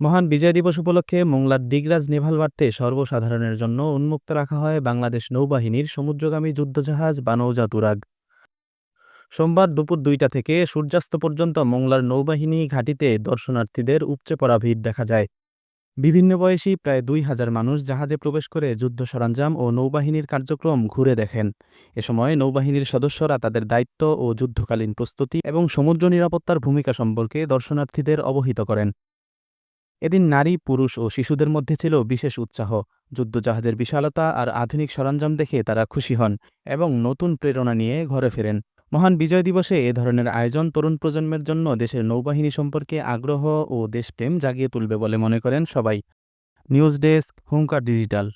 মহান বিজয় দিবস উপলক্ষে মোংলার দিগরাজ নেভাল বার্তে সর্বসাধারণের জন্য উন্মুক্ত রাখা হয় বাংলাদেশ নৌবাহিনীর সমুদ্রগামী যুদ্ধজাহাজ বা নৌজা তুরাগ। সোমবার দুপুর দুইটা থেকে সূর্যাস্ত পর্যন্ত মোংলার নৌবাহিনী ঘাঁটিতে দর্শনার্থীদের উপচে পড়া ভিড় দেখা যায়। বিভিন্ন বয়সী প্রায় দুই হাজার মানুষ জাহাজে প্রবেশ করে যুদ্ধ সরঞ্জাম ও নৌবাহিনীর কার্যক্রম ঘুরে দেখেন। এ সময় নৌবাহিনীর সদস্যরা তাদের দায়িত্ব ও যুদ্ধকালীন প্রস্তুতি এবং সমুদ্র নিরাপত্তার ভূমিকা সম্পর্কে দর্শনার্থীদের অবহিত করেন। এদিন নারী, পুরুষ ও শিশুদের মধ্যে ছিল বিশেষ উৎসাহ। যুদ্ধজাহাজের বিশালতা আর আধুনিক সরঞ্জাম দেখে তারা খুশি হন এবং নতুন প্রেরণা নিয়ে ঘরে ফেরেন। মহান বিজয় দিবসে এ ধরনের আয়োজন তরুণ প্রজন্মের জন্য দেশের নৌবাহিনী সম্পর্কে আগ্রহ ও দেশপ্রেম জাগিয়ে তুলবে বলে মনে করেন সবাই। News desk, Hunkar digital.